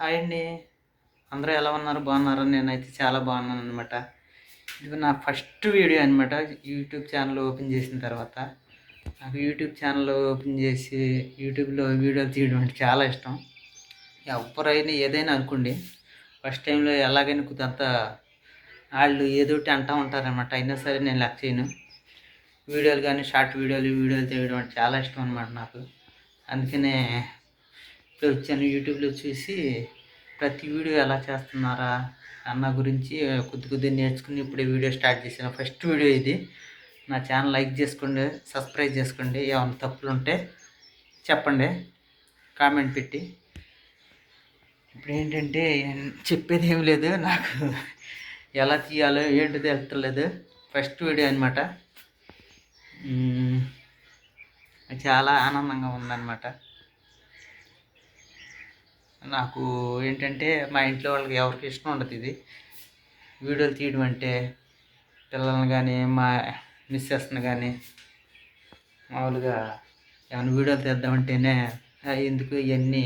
Hi అండి. అందరూ ఎలా ఉన్నారు? బాగున్నారు? నేనైతే చాలా బాగున్నాను అనమాట ఇది నా ఫస్ట్ వీడియో అనమాట యూట్యూబ్ ఛానల్ ఓపెన్ చేసిన తర్వాత. నాకు యూట్యూబ్ ఛానల్ ఓపెన్ చేసి యూట్యూబ్లో వీడియోలు తీయడం అంటే చాలా ఇష్టం. ఎవరైనా ఏదైనా అనుకోండి. ఫస్ట్ టైంలో ఎలాగైనా కొంత వాళ్ళు ఏదో ఒకటి అంటూ ఉంటారనమాట అయినా సరే నేను లెక్క చేయను. వీడియోలు కానీ షార్ట్ వీడియోలు వీడియోలు తీయడం అంటే చాలా ఇష్టం అనమాట నాకు. అందుకనే ఇప్పుడు వచ్చాను. యూట్యూబ్లో చూసి ప్రతి వీడియో ఎలా చేస్తున్నారా అన్న గురించి కొద్ది కొద్ది నేర్చుకుని ఇప్పుడే వీడియో స్టార్ట్ చేశాను. ఫస్ట్ వీడియో ఇది. నా ఛానల్ లైక్ చేసుకోండి సబ్స్క్రైబ్ చేసుకోండి. ఏమైనా తప్పులు ఉంటే చెప్పండి. కామెంట్ పెట్టి. ఇప్పుడు ఏంటంటే చెప్పేది ఏం లేదు. నాకు ఎలా తీయాలో ఏంటో తెలుస్తలేదు. ఫస్ట్ వీడియో అనమాట చాలా ఆనందంగా ఉందన్నమాట. నాకు ఏంటంటే మా ఇంట్లో వాళ్ళకి ఎవరికి ఇష్టం ఉండదు ఇది. వీడియోలు తీయడం అంటే పిల్లల్ని కానీ మా మిస్సెస్ని కానీ మామూలుగా ఏమైనా వీడియోలు తీద్దామంటేనే ఎందుకు ఇవన్నీ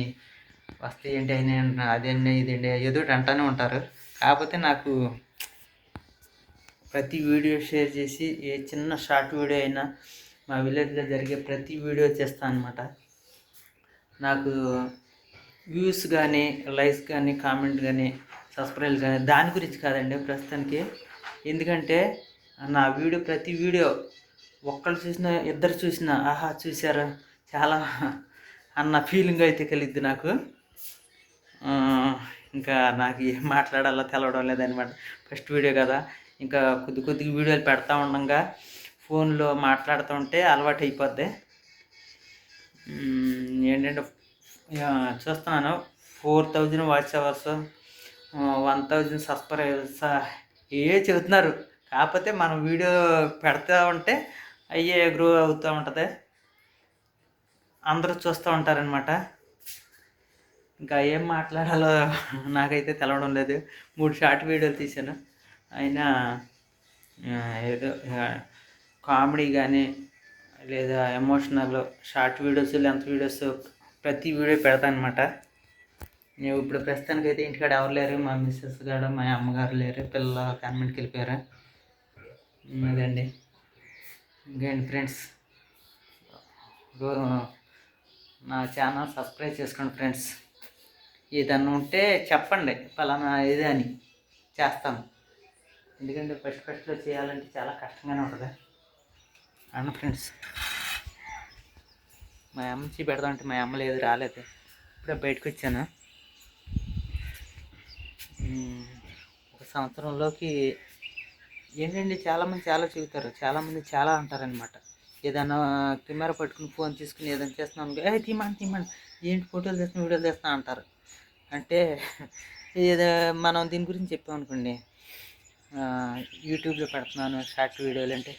వస్తాయి ఏంటి అయినా అదేంటి ఇదేంటి ఏదో అంటానే అంటూనే ఉంటారు. కాకపోతే నాకు ప్రతి వీడియో షేర్ చేసి ఏ చిన్న షార్ట్ వీడియో అయినా మా విలేజ్లో జరిగే ప్రతి వీడియో చేస్తాను అనమాట నాకు వ్యూస్ కానీ లైక్స్ కానీ కామెంట్ కానీ సబ్స్క్రైబ్ కానీ దాని గురించి కాదండి ప్రస్తుతానికి. ఎందుకంటే నా వీడియో ప్రతి వీడియో ఒక్కళ్ళు చూసినా ఇద్దరు చూసినా ఆహా చూసారా చాలా అన్న ఫీలింగ్ అయితే కలిగింది నాకు. ఇంకా నాకు ఏం మాట్లాడాలో తెలవడం లేదనమాట ఫస్ట్ వీడియో కదా. ఇంకా కొద్ది కొద్దిగా వీడియోలు పెడతా ఉండగా. ఫోన్లో మాట్లాడుతూ ఉంటే అలవాటు అయిపోద్ది. ఏంటంటే చూస్తున్నాను. Four thousand watch hours. One thousand subscribers. ఏ చెబుతున్నారు? కాకపోతే మనం వీడియో పెడతా ఉంటే అయ్యే గ్రో అవుతూ ఉంటుంది. అందరూ చూస్తూ ఉంటారనమాట ఇంకా ఏం మాట్లాడాలో నాకైతే తెలవడం లేదు. మూడు షార్ట్ వీడియోలు తీశాను. అయినా ఏదో కామెడీ కానీ లేదా emotional short videos length videos ప్రతి వీడియో పెడతాను అనమాట నేను ఇప్పుడు ప్రస్తుతానికి అయితే ఇంటికాడ ఎవరు లేరు. మా మిస్సెస్ గారు మా అమ్మగారు లేరు. పిల్లలు కాన్వెంట్కి వెళ్ళిపోయారు. అదండి ఇంకేంటి ఫ్రెండ్స్ నా ఛానల్ సబ్స్క్రైబ్ చేసుకోండి ఫ్రెండ్స్ ఏదన్నా ఉంటే చెప్పండి. పలానా ఇది అని చేస్తాను. ఎందుకంటే ఫస్ట్ ఫస్ట్లో చేయాలంటే చాలా కష్టంగానే ఉంటుంది. అండ్ ఫ్రెండ్స్ మా అమ్మ చీ పెడదామంటే మా అమ్మ లేదు రాలేదు. ఇప్పుడే బయటకు వచ్చాను. ఒక సంవత్సరంలోకి ఏంటండి చాలామంది చాలా చెబుతారు చాలామంది చాలా అంటారనమాట ఏదైనా కెమెరా పట్టుకుని ఫోన్ తీసుకుని ఏదైనా చేస్తున్నాం ఏ తీమండి తీమండి ఏంటి ఫోటోలు తీస్తున్నా వీడియోలు తీస్తున్నా అంటారు. అంటే ఏదో మనం దీని గురించి చెప్పామనుకోండి యూట్యూబ్లో పెడుతున్నాను షార్ట్ వీడియోలు అంటే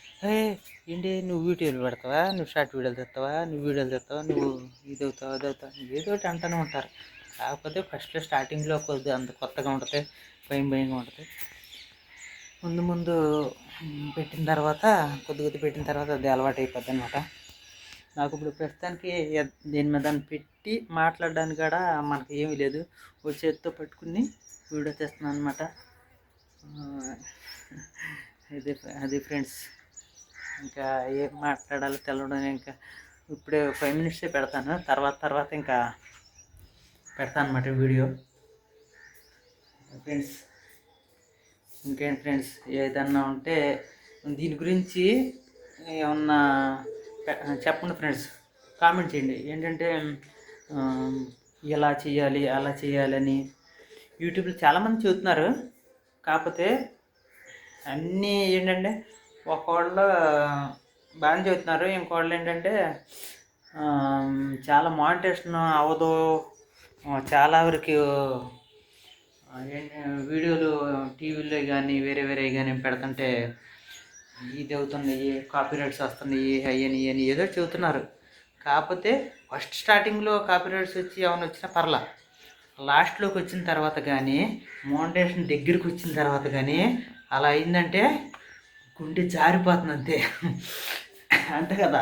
ఏంటి నువ్వు యూట్యూబ్లో పెడతావా? నువ్వు షార్ట్ వీడియోలు తెస్తావా? నువ్వు వీడియోలు తెస్తావా? నువ్వు ఇది అవుతావా? అది అవుతావు? ఏదో ఒకటి అంటూనే ఉంటారు. కాకపోతే ఫస్ట్లో స్టార్టింగ్లో కొద్ది అంత కొత్తగా ఉంటుంది భయం భయంగా ఉంటుంది ముందు ముందు పెట్టిన తర్వాత కొద్ది కొద్ది పెట్టిన తర్వాత అది అలవాటు అయిపోద్ది అనమాట నాకు ఇప్పుడు ప్రస్తుతానికి దీని మీద పెట్టి మాట్లాడడానికి కూడా మనకి ఏమీ లేదు. ఓ చేతితో పట్టుకుని వీడియో తెస్తున్నాను అనమాట ఇది అది ఫ్రెండ్స్. ఇంకా ఏం మాట్లాడాలో తెలవడం ఇంకా ఇప్పుడే ఫైవ్ మినిట్సే పెడతాను. తర్వాత తర్వాత ఇంకా పెడతాను అనమాట వీడియో. ఫ్రెండ్స్ ఇంకేంటి ఫ్రెండ్స్? ఏదన్నా ఉంటే దీని గురించి ఏమన్నా చెప్పండి ఫ్రెండ్స్. కామెంట్ చేయండి. ఏంటంటే ఎలా ఇలా చేయాలి అలా చేయాలని యూట్యూబ్లో చాలామంది చూస్తున్నారు కాకపోతే అన్నీ ఏంటంటే ఒకళ్ళు బాగానే చెబుతున్నారు ఇంకోళ్ళు ఏంటంటే చాలా మానిటేషన్ అవ్వదు. చాలా వరకు వీడియోలు టీవీలో కానీ వేరే వేరే కానీ పెడుతుంటే ఇది అవుతున్నాయి కాపీరైట్స్ వస్తున్నాయి అయ్యని అని ఏదో చెబుతున్నారు. కాకపోతే ఫస్ట్ స్టార్టింగ్లో కాపీరైట్స్ వచ్చి ఏమైనా వచ్చినా పర్లా. లాస్ట్లోకి వచ్చిన తర్వాత కానీ మౌంటేషన్ దగ్గరికి వచ్చిన తర్వాత కానీ అలా అయిందంటే గుండె జారిపోతుంది అంతే అంతే కదా.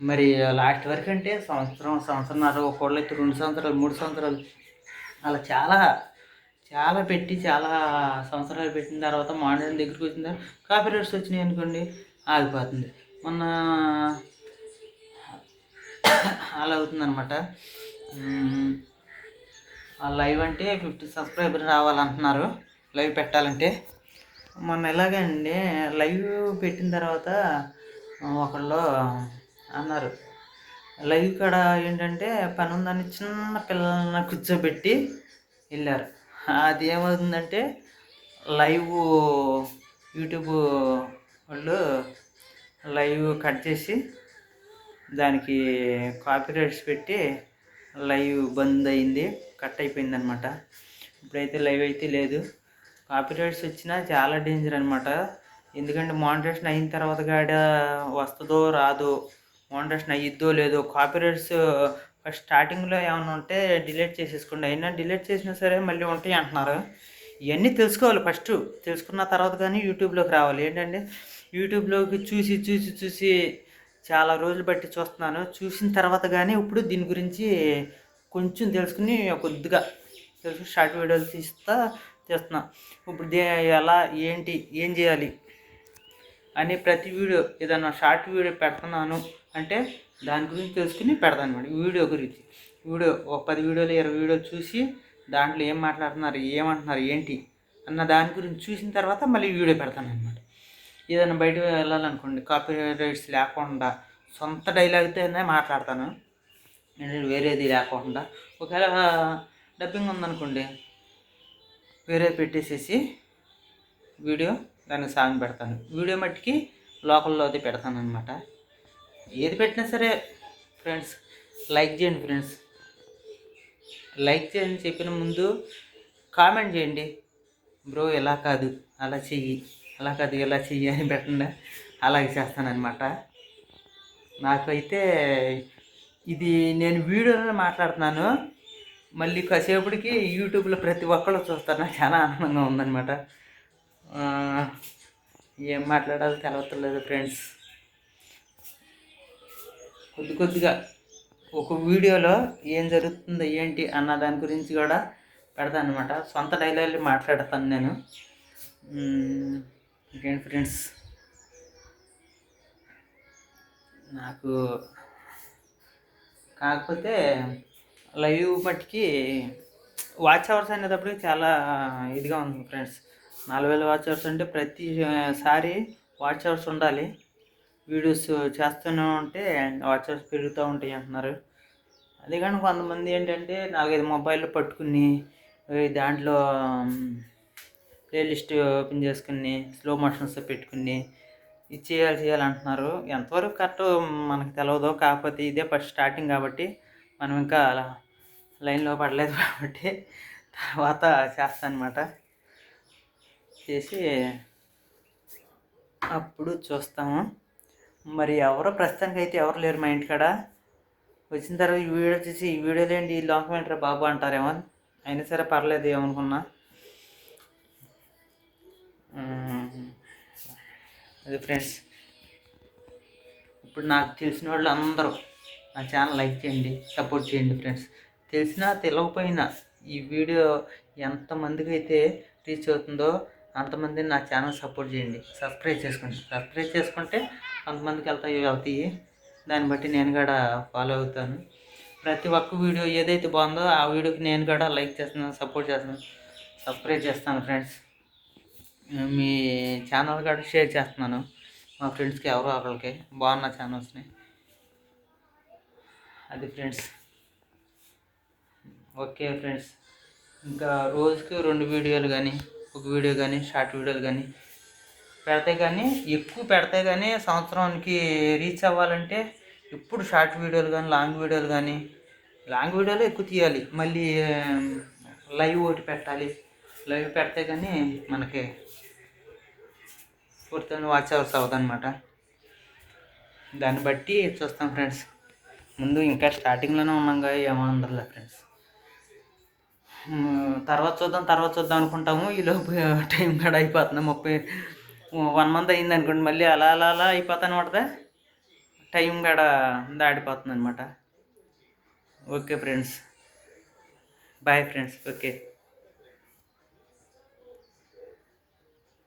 మరి లాస్ట్ వరకు అంటే సంవత్సరం సంవత్సరంన్నర ఒకళ్ళు అయితే రెండు సంవత్సరాలు మూడు సంవత్సరాలు. అలా చాలా చాలా పెట్టి చాలా సంవత్సరాలు పెట్టిన తర్వాత మోడల్ దగ్గరికి వచ్చిన తర్వాత కాపీ రేట్స్ వచ్చినాయి అనుకోండి ఆగిపోతుంది. మొన్న అలా అవుతుందన్నమాట. లైవ్ అంటే ఫిఫ్టీ సబ్స్క్రైబర్ రావాలంటున్నారు. లైవ్ పెట్టాలంటే. మొన్న ఎలాగే అండి లైవ్ పెట్టిన తర్వాత ఒకళ్ళు అన్నారు. లైవ్ కాడ ఏంటంటే పని ఉందని చిన్న పిల్లల్ని కూర్చోబెట్టి వెళ్ళారు. అది ఏమవుతుందంటే లైవ్ యూట్యూబ్ వాళ్ళు లైవ్ కట్ చేసి దానికి కాపీ రైట్స్ పెట్టి లైవ్ బంద్ అయింది కట్ అయిపోయింది అనమాట ఇప్పుడైతే లైవ్ అయితే లేదు. కాపీ రైట్స్ వచ్చినా చాలా డేంజర్ అనమాట ఎందుకంటే మానిటరేషన్ అయిన తర్వాత కాడ వస్తుందో రాదో మానిటరేషన్ అయ్యిద్దో లేదో కాపీ రైట్స్ ఫస్ట్ స్టార్టింగ్లో ఏమైనా ఉంటే డిలీట్ చేసేసుకోండి. అయినా డిలీట్ చేసినా సరే మళ్ళీ ఉంటాయి అంటున్నారు. ఇవన్నీ తెలుసుకోవాలి ఫస్ట్ తెలుసుకున్న తర్వాత కానీ యూట్యూబ్లోకి రావాలి. ఏంటంటే యూట్యూబ్లోకి చూసి చూసి చూసి చాలా రోజులు బట్టి చూస్తున్నాను. చూసిన తర్వాత కానీ ఇప్పుడు దీని గురించి కొంచెం తెలుసుకుని కొద్దిగా తెలుసుకుని షార్ట్ వీడియోలు తీస్తా చేస్తున్నా. ఇప్పుడు దే ఎలా ఏంటి ఏం చేయాలి అని ప్రతి వీడియో ఏదైనా షార్ట్ వీడియో పెడుతున్నాను అంటే దాని గురించి తెలుసుకుని పెడతాను అనమాట వీడియో గురించి. వీడియో ఒక పది వీడియోలు ఇరవై వీడియోలు చూసి దాంట్లో ఏం మాట్లాడుతున్నారు ఏమంటున్నారు ఏంటి అన్న దాని గురించి చూసిన తర్వాత మళ్ళీ వీడియో పెడతాను ఏదైనా బయట వెళ్ళాలనుకోండి కాపీ రైట్స్ లేకుండా సొంత డైలాగ్తోనే మాట్లాడతాను. వేరేది లేకుండా. ఒకవేళ డబ్బింగ్ ఉందనుకోండి వేరే పెట్టేసేసి వీడియో దానికి సాంగ్ పెడతాను. వీడియో మట్టికి లోకల్లోది పెడతాను అనమాట ఏది పెట్టినా సరే ఫ్రెండ్స్ లైక్ చేయండి ఫ్రెండ్స్ లైక్ చేయండి చెప్పిన ముందు కామెంట్ చేయండి. బ్రో ఎలా కాదు? అలా చెయ్యి. అలా కాదు ఎలా చెయ్యి అని పెట్టండి. అలాగే చేస్తానన్నమాట. నాకైతే ఇది నేను వీడియోలో మాట్లాడుతున్నాను. మళ్ళీ కాసేపటికి యూట్యూబ్లో ప్రతి ఒక్కళ్ళు చూస్తారు. నాకు చాలా ఆనందంగా ఉందన్నమాట. ఏం మాట్లాడాలో తెలవట్లేదు ఫ్రెండ్స్. కొద్ది కొద్దిగా ఒక వీడియోలో ఏం జరుగుతుందో ఏంటి అన్న దాని గురించి కూడా పెడతాను అనమాట సొంత డైలాగులు మాట్లాడతాను నేను. ఇంకేంటి ఫ్రెండ్స్ నాకు కాకపోతే లైవ్ మట్టికి వాచ్ అవర్స్ అనేటప్పుడు చాలా ఇదిగా ఉంది ఫ్రెండ్స్ నాలుగు వేల వాచ్ అవర్స్ అంటే ప్రతిసారి వాచ్ అవర్స్ ఉండాలి. వీడియోస్ చేస్తూనే ఉంటే వాచ్ అవర్స్ పెరుగుతూ ఉంటాయి అంటున్నారు. అదే కానీ కొంతమంది ఏంటంటే నాలుగైదు మొబైల్ పట్టుకుని దాంట్లో ప్లేలిస్ట్ ఓపెన్ చేసుకుని స్లో మోషన్స్ పెట్టుకుని ఇది చేయాలి చేయాలి అంటున్నారు. ఎంతవరకు కరెక్ట్ మనకు తెలియదు కాకపోతే ఇదే ఫస్ట్ స్టార్టింగ్ కాబట్టి మనం ఇంకా అలా లైన్లో పడలేదు కాబట్టి తర్వాత చేస్తానమాట. చేసి అప్పుడు చూస్తాము. మరి ఎవరో ప్రస్తుతానికి అయితే ఎవరు లేరు మా ఇంటికాడ. వచ్చిన తర్వాత ఈ వీడియో చూసి ఈ వీడియోలో ఏంటి ఈ లోకం బాబు అంటారేమో. అయినా సరే పర్లేదు ఏమనుకున్నా. అది ఫ్రెండ్స్ ఇప్పుడు నాకు తెలిసిన వాళ్ళు అందరూ నా ఛానల్ లైక్ చేయండి సపోర్ట్ చేయండి ఫ్రెండ్స్. తెలిసినా తెలియకపోయినా ఈ వీడియో ఎంతమందికి అయితే రీచ్ అవుతుందో అంతమంది నా ఛానల్ సపోర్ట్ చేయండి. సబ్స్క్రైబ్ చేసుకోండి. సబ్స్క్రైబ్ చేసుకుంటే అంతమందికి వెళ్తాయి వెళ్తాయి దాన్ని బట్టి నేను కూడా ఫాలో అవుతాను. ప్రతి ఒక్క వీడియో ఏదైతే బాగుందో ఆ వీడియోకి నేను కూడా లైక్ చేస్తున్నాను సపోర్ట్ చేస్తున్నాను సబ్స్క్రైబ్ చేస్తాను ఫ్రెండ్స్. మీ ఛానల్ కూడా షేర్ చేస్తున్నాను. మా ఫ్రెండ్స్కి ఎవరో ఒకరికి బాగున్న ఛానల్స్ని. అది ఫ్రెండ్స్. Okay friends. ఇంకా రోజుకి రెండు వీడియోలు కానీ ఒక వీడియో కానీ షార్ట్ వీడియోలు కానీ పెడితే కానీ ఎక్కువ పెడితే కానీ సంవత్సరానికి రీచ్ అవ్వాలంటే ఇప్పుడు షార్ట్ వీడియోలు కానీ లాంగ్ వీడియోలు కానీ లాంగ్ వీడియోలు ఎక్కువ తీయాలి. మళ్ళీ లైవ్ ఒకటి పెట్టాలి. లైవ్ పెడితే కానీ మనకి పూర్తి వాచ్ అవర్స్ అవ్వదన్నమాట. దాన్ని బట్టి చూస్తాం ఫ్రెండ్స్ ముందు ఇంకా స్టార్టింగ్లోనే ఉన్నాం కదా ఏమన్నదిలే ఫ్రెండ్స్ తర్వాత చూద్దాం తర్వాత చూద్దాం అనుకుంటాము. ఈలోపు టైం కూడా అయిపోతుంది. ముప్పై వన్ మంత్ అయింది అనుకోండి మళ్ళీ అలా అలా అలా అయిపోతాను అనమాట టైం కూడా దాడిపోతుంది అనమాట okay friends bye friends okay